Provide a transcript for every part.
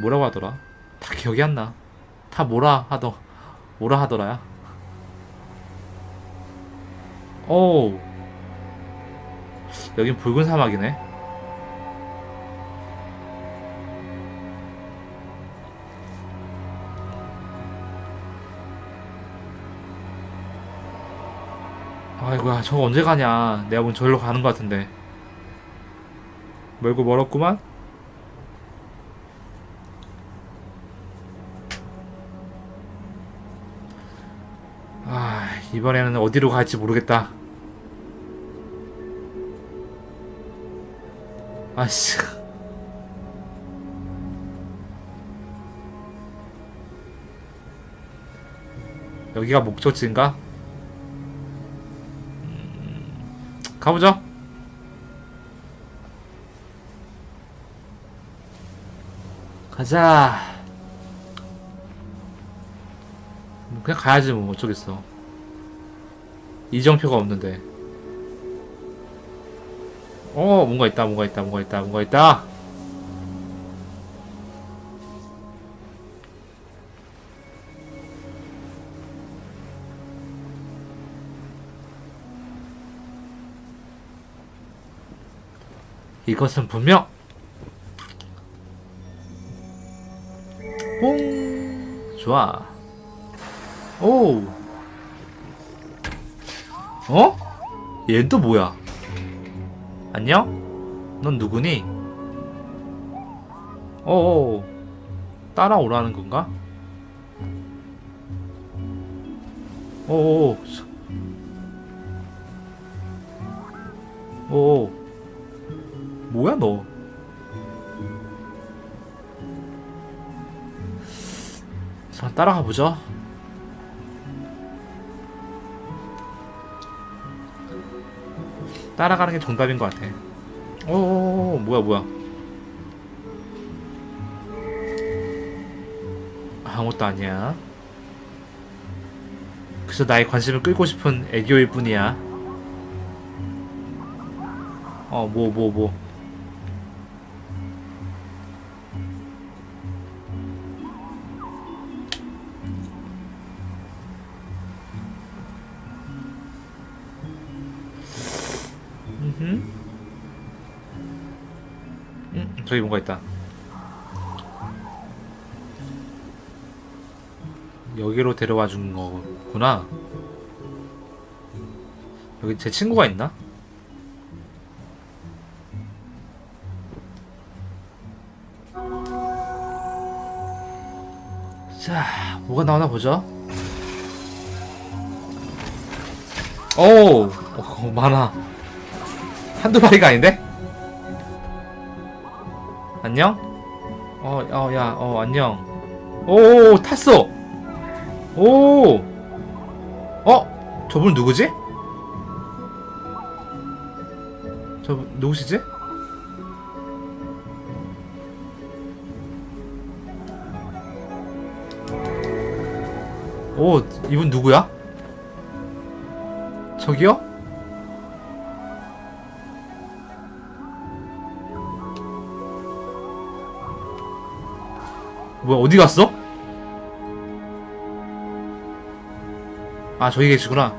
뭐라고 하더라? 다 기억이 안 나. 다 뭐라 하더 뭐라 하더라야. 오. 여긴 붉은 사막이네. 아이고야 저거 언제 가냐 내가 보면 저기로 가는 것 같은데 멀고 멀었구만 아 이번에는 어디로 갈지 모르겠다 아씨 여기가 목적지인가? 가보죠. 가자. 뭐 그냥 가야지 뭐 어쩌겠어. 이정표가 없는데. 어 뭔가 있다 뭔가 있다 뭔가 있다 뭔가 있다. 이것은 분명 뽕 좋아 오 어? 얘는 또 뭐야 안녕? 넌 누구니? 어어 따라오라는 건가? 어어 어어 뭐야 너? 자 따라가 보죠. 따라가는 게 정답인 것 같아. 오 뭐야 뭐야? 아무것도 아니야. 그저 나의 관심을 끌고 싶은 애교일 뿐이야. 어, 뭐, 뭐, 뭐. 음흠. 음, 저기 뭔가 있다. 여기로 데려와 준 거구나. 여기 제 친구가 있나? 자, 뭐가 나오나 보죠. 오, 어, 많아. 한두 마리가 아닌데? 안녕? 어, 어, 야, 어, 안녕. 오, 탔어. 오, 어, 저분 누구지? 저분 누구시지? 오, 이분 누구야? 저기요? 뭐야, 어디 갔어? 아, 저기 계시구나.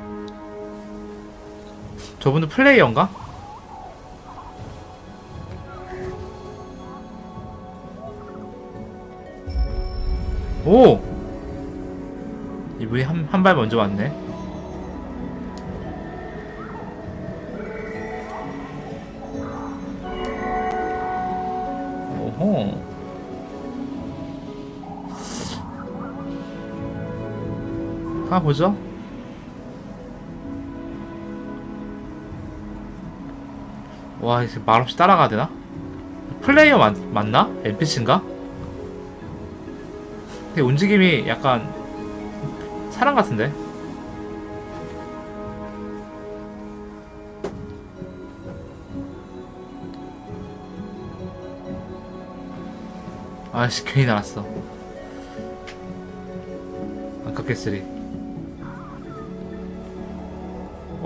저분은 플레이어인가? 오! 이분이 한, 한 발 먼저 왔네. 오호. 가보죠. 와, 이제 말없이 따라가야 되나? 플레이어 맞, 맞나? NPC인가? 근데 움직임이 약간 사람 같은데? 아씨 괜히 나왔어 아깝게 쓰리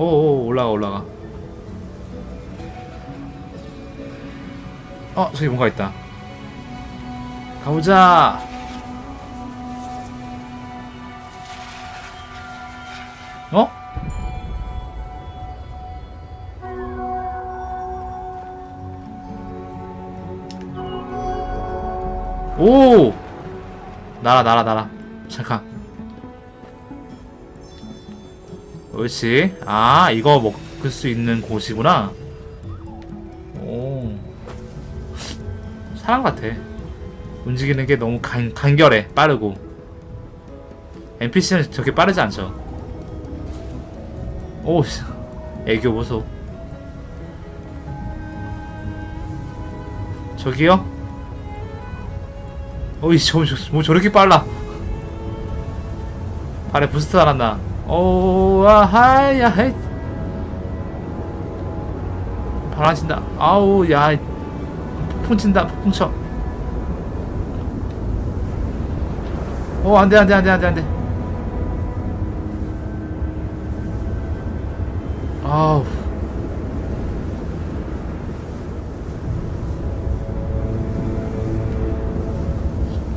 오오 올라가 올라가 어 저기 뭔가 있다 가보자. 어? 오! 날아, 날아, 날아. 잠깐. 옳지. 아, 이거 먹을 수 있는 곳이구나. 오. 사람 같아. 움직이는 게 너무 간, 간결해. 빠르고. NPC는 저렇게 빠르지 않죠. 오, 씨. 애교 보소. 저기요? 어이, 저, 저, 뭐 저렇게 빨라. 발에 부스트 달았나? 오, 아, 하야, 헤이. 바람 친다. 아우, 야. 폭풍 친다, 폭풍 쳐. 오, 안 돼, 안 돼, 안 돼, 안 돼, 안 돼. 아우.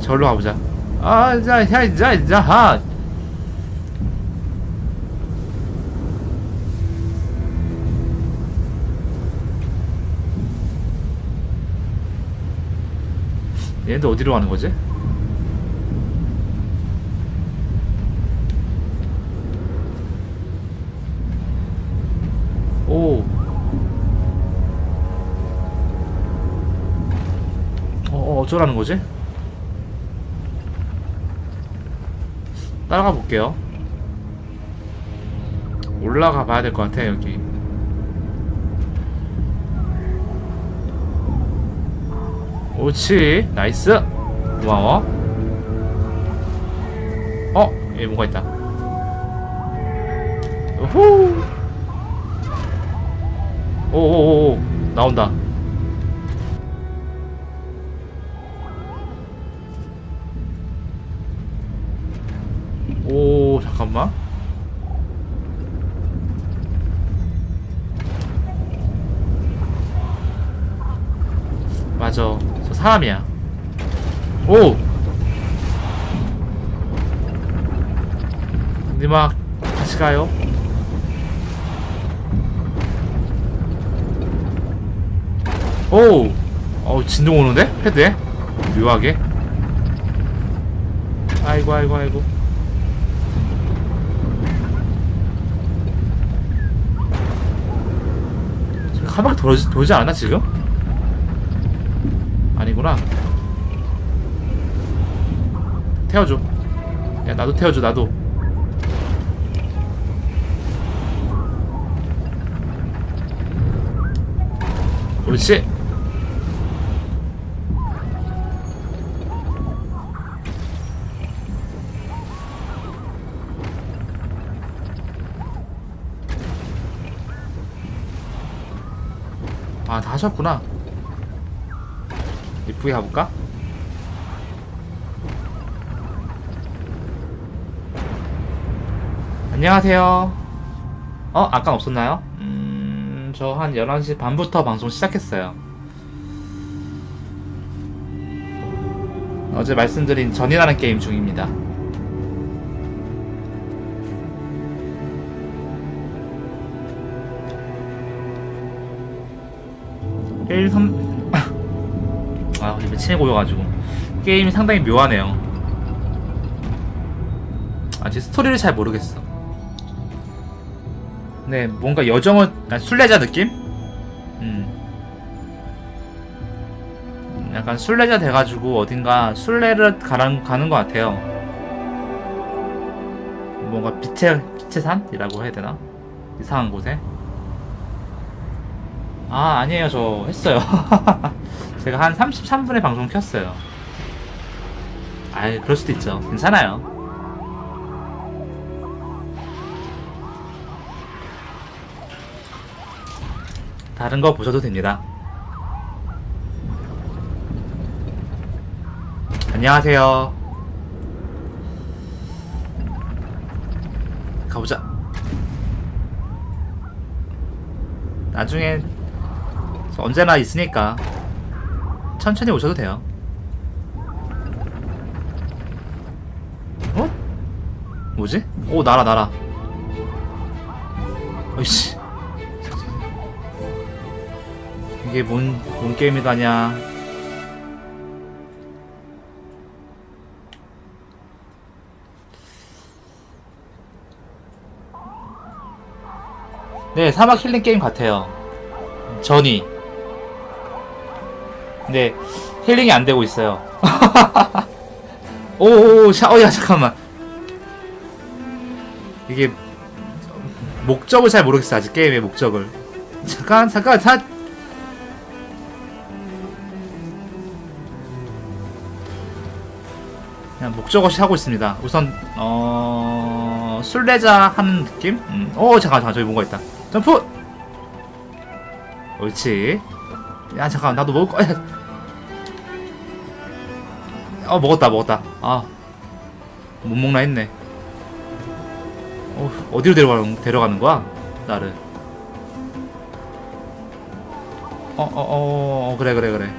절로 가보자. 아, 자, 자, 자, 자, 하. 얘네들 어디로 가는 거지? 오. 어, 어, 어쩌라는 거지? 따라가 볼게요. 올라가 봐야 될 것 같아, 여기. 옳지. 나이스. 고마워. 어, 여기 뭐가 있다. 우후. 오오오오 나온다. 사람이야. 오. 니마 같이 가요. 오! 어 진동 오는데? 패드에? 묘하게 아이고 아이고 아이고 바퀴 돌지, 돌지 않았나 지금? 아니구나. 태워줘. 야 나도 태워줘 나도. 옳지. 아, 다 하셨구나. 이쁘게 가볼까? 안녕하세요. 어, 아까 없었나요? 음, 저 한 11시 반부터 방송 시작했어요. 어제 말씀드린 전이라는 게임 중입니다. 1, 3... 아, 이제 며칠에 고여가지고 게임이 상당히 묘하네요. 아직 스토리를 잘 모르겠어. 네, 뭔가 여정을 약간 순례자 느낌? 음. 약간 순례자 돼가지고 어딘가 순례를 가는, 가는 것 같아요. 뭔가 빛의, 빛의 산이라고 해야 되나? 이상한 곳에. 아, 아니에요. 저 했어요. 제가 한 33분에 방송 켰어요. 아이, 그럴 수도 있죠. 괜찮아요. 다른 거 보셔도 됩니다. 안녕하세요. 가보자. 나중에 언제나 있으니까 천천히 오셔도 돼요. 어? 뭐지? 오 날아 날아. 어이씨. 이게 뭔, 뭔 게임이다냐. 네, 사막 힐링 게임 같아요. 전이. 근데 힐링이 안 되고 있어요. 오오오 샤 어야 잠깐만. 이게 목적을 잘 모르겠어 아직 게임의 목적을. 잠깐 잠깐 사 그냥 목적 없이 하고 있습니다. 우선 어 술래자 하는 느낌? 음. 오 잠깐 잠깐 저기 뭔가 있다. 점프! 옳지. 야 잠깐 나도 먹을 거야 어 먹었다 먹었다 아 못 먹나 했네 어, 어디로 데려가는, 데려가는 거야? 나를. 어, 어, 어, 어, 그래, 그래, 그래.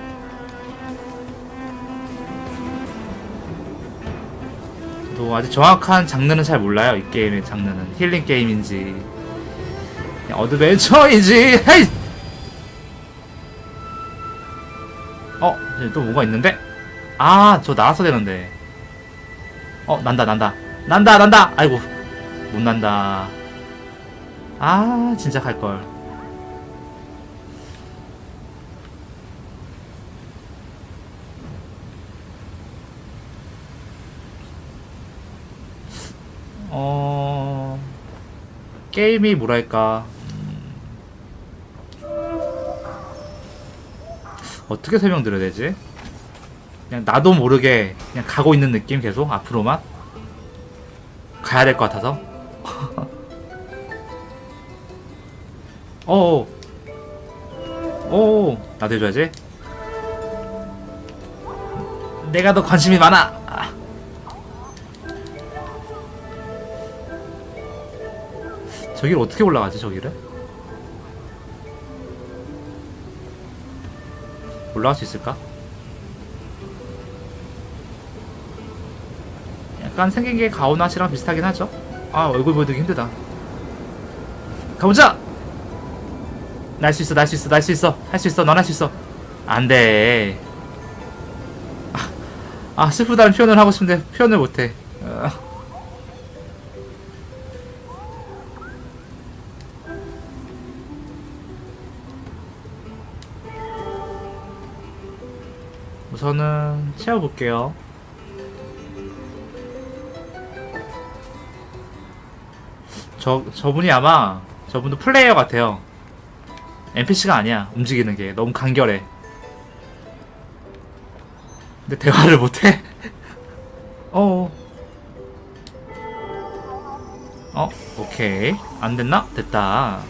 저도 아직 정확한 장르는 잘 몰라요, 이 게임의 장르는. 힐링 게임인지, 어드벤처인지, 헤이! 어, 또 뭐가 있는데? 아, 저 나왔어야 되는데. 어, 난다, 난다. 난다, 난다! 아이고. 못 난다. 아, 진짜 갈 걸. 어, 게임이 뭐랄까. 음, 어떻게 설명드려야 되지? 그냥 나도 모르게 그냥 가고 있는 느낌 계속 앞으로만? 가야 될 것 같아서? 어어. 오 나도 해줘야지. 내가 더 관심이 많아. 아. 저기를 어떻게 올라가지 저기를? 올라갈 수 있을까? 약간 생긴 게 가오나 씨랑 비슷하긴 하죠. 아 얼굴 보여드기 힘들다. 가보자. 날 수 있어, 날 수 있어, 날 수 있어, 할 수 있어, 넌 할 수 있어. 안 돼. 아, 아 슬프다는 표현을 하고 싶은데 표현을 못해. 어. 우선은 채워볼게요. 저, 저분이 아마, 저분도 플레이어 같아요. NPC가 아니야, 움직이는 게. 너무 간결해. 근데 대화를 못해? 어. 어, 오케이. 안 됐나? 됐다.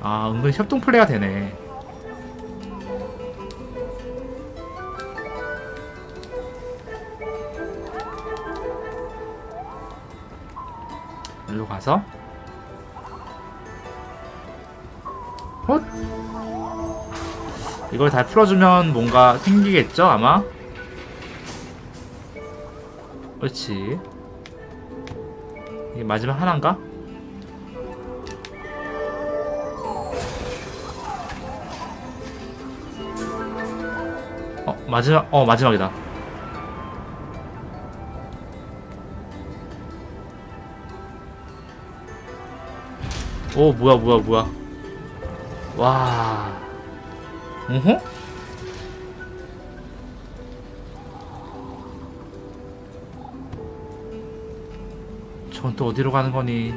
아, 은근 협동 플레이가 되네. 일로 가서. 헛! 이걸 다 풀어주면 뭔가 생기겠죠 아마? 그렇지. 이게 마지막 하나인가? 어 마지막 어 마지막이다 오 뭐야 뭐야 뭐야. 와. 어허? 전또 어디로 가는 거니?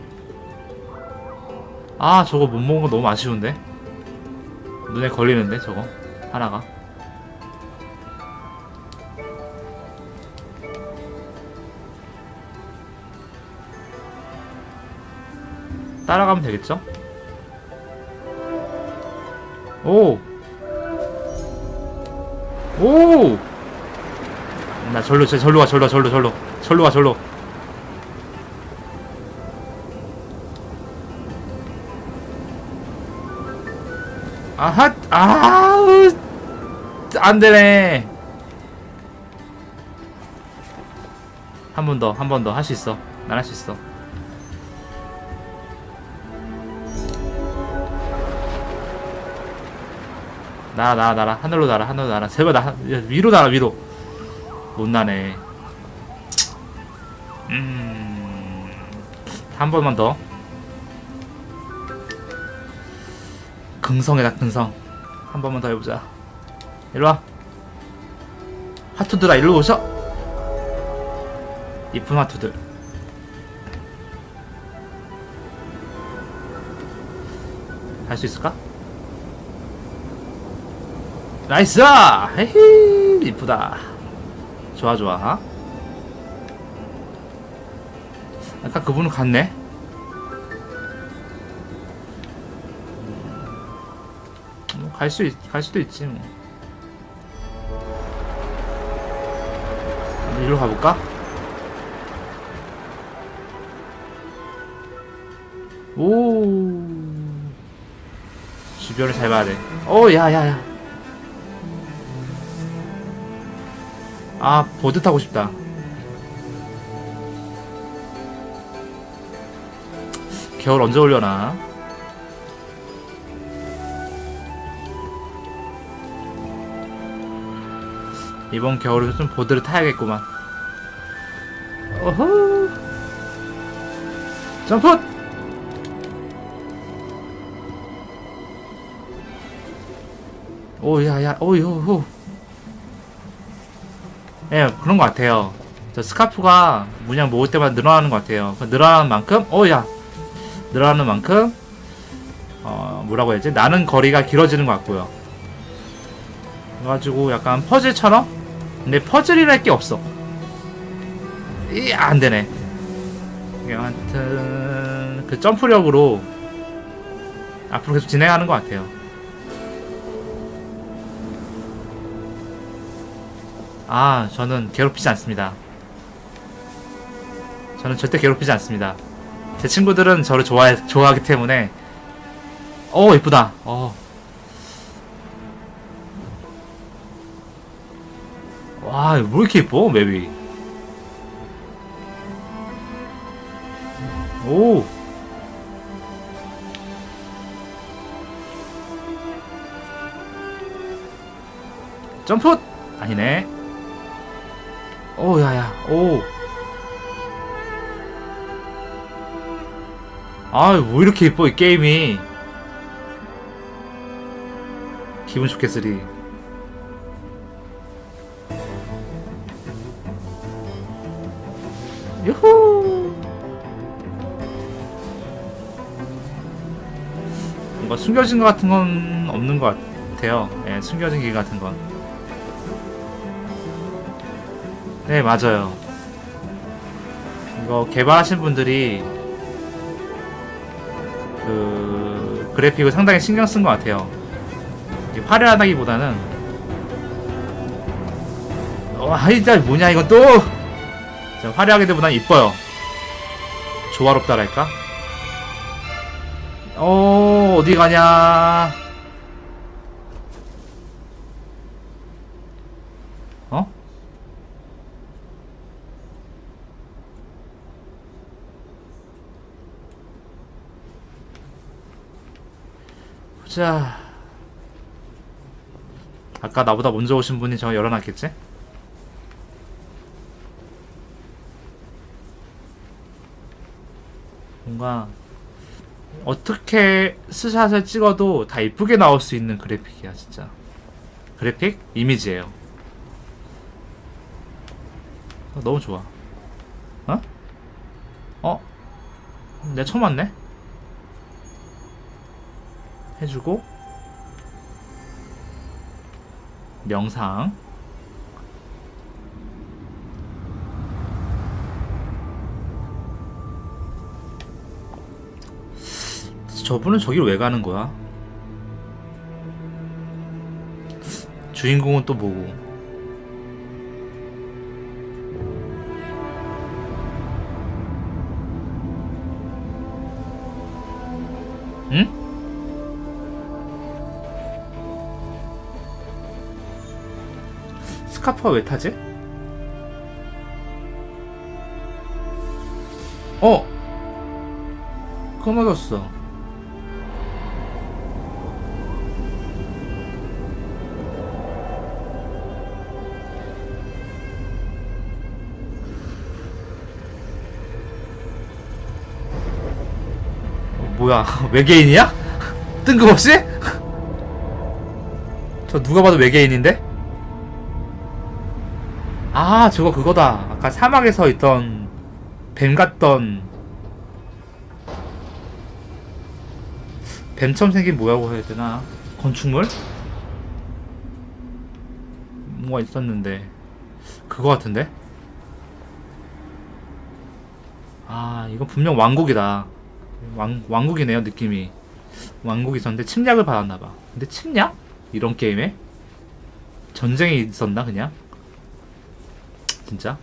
아 저거 못 먹은 거 너무 아쉬운데? 눈에 걸리는데 저거? 하나가 따라가면 되겠죠? 오! 오! 나 절로, 저 절로 가, 절로, 절로, 절로. 절로 가, 절로. 아하, 아우, 안 되네. 한 번 더, 한 번 더 할 수 있어. 난 할 수 있어. 날아, 날아, 날아. 하늘로 날아, 하늘로 날아. 제발 나, 야, 위로 날아, 위로. 못 나네. 음, 한 번만 더. 긍성이다, 긍성. 한 번만 더 해보자. 일로 와. 하투들아, 일로 오셔. 이쁜 하투들. 할 수 있을까? 나이스! 헤헤 이쁘다. 좋아 좋아. 아까 그분은 갔네. 뭐 갈수 있, 갈 수도 있지 뭐. 이리로 가볼까? 오 주변을 잘 봐야 돼. 오 야야야. 아 보드 타고 싶다. 겨울 언제 올려나? 이번 겨울에 좀 보드를 타야겠구만. 어허. 점프! 오, 야, 야, 오, 요, 호. 예, 그런 것 같아요. 저 스카프가 문양 모을 때마다 늘어나는 것 같아요. 그 늘어나는 만큼, 오, 야, 늘어나는 만큼, 어, 뭐라고 해야지? 나는 거리가 길어지는 것 같고요. 그래가지고 약간 퍼즐처럼? 근데 퍼즐이랄 게 없어. 이, 안 되네. 하여튼, 그 점프력으로 앞으로 계속 진행하는 것 같아요. 아, 저는 괴롭히지 않습니다. 저는 절대 괴롭히지 않습니다. 제 친구들은 저를 좋아해, 좋아하기 때문에. 어, 이쁘다. 어. 와, 왜 이렇게 이뻐, 맵이. 오. 점프! 아니네. 오, 야야, 오. 아, 뭐 이렇게 이뻐, 이 게임이. 기분 좋겠으리. 유후! 뭔가 숨겨진 것 같은 건 없는 것 같아요. 예, 숨겨진 길 같은 건. 네, 맞아요. 이거 개발하신 분들이 그 그래픽을 상당히 신경 쓴 것 같아요. 화려하다기보다는 와, 진짜 뭐냐 이건 또 자, 화려하게보다는 이뻐요. 조화롭다랄까? 어, 어디 가냐? 자. 아까 나보다 먼저 오신 분이 저 열어놨겠지? 뭔가 어떻게 스샷을 찍어도 다 이쁘게 나올 수 있는 그래픽이야 진짜 그래픽? 이미지예요 어, 너무 좋아 어? 어? 내가 처음 왔네? 해주고 명상 저분은 저기를 왜 가는 거야? 주인공은 또 뭐고? 응? 카프가 왜 타지? 어 끊어졌어 어, 뭐야 외계인이야? 뜬금없이? 저 누가 봐도 외계인인데? 아 저거 그거다 아까 사막에서 있던 뱀 같던 뱀처럼 생긴 뭐라고 해야 되나 건축물? 뭐가 있었는데 그거 같은데? 아 이건 분명 왕국이다 왕, 왕국이네요 느낌이 왕국이 있었는데 침략을 받았나봐 근데 침략? 이런 게임에? 전쟁이 있었나 그냥? 진짜?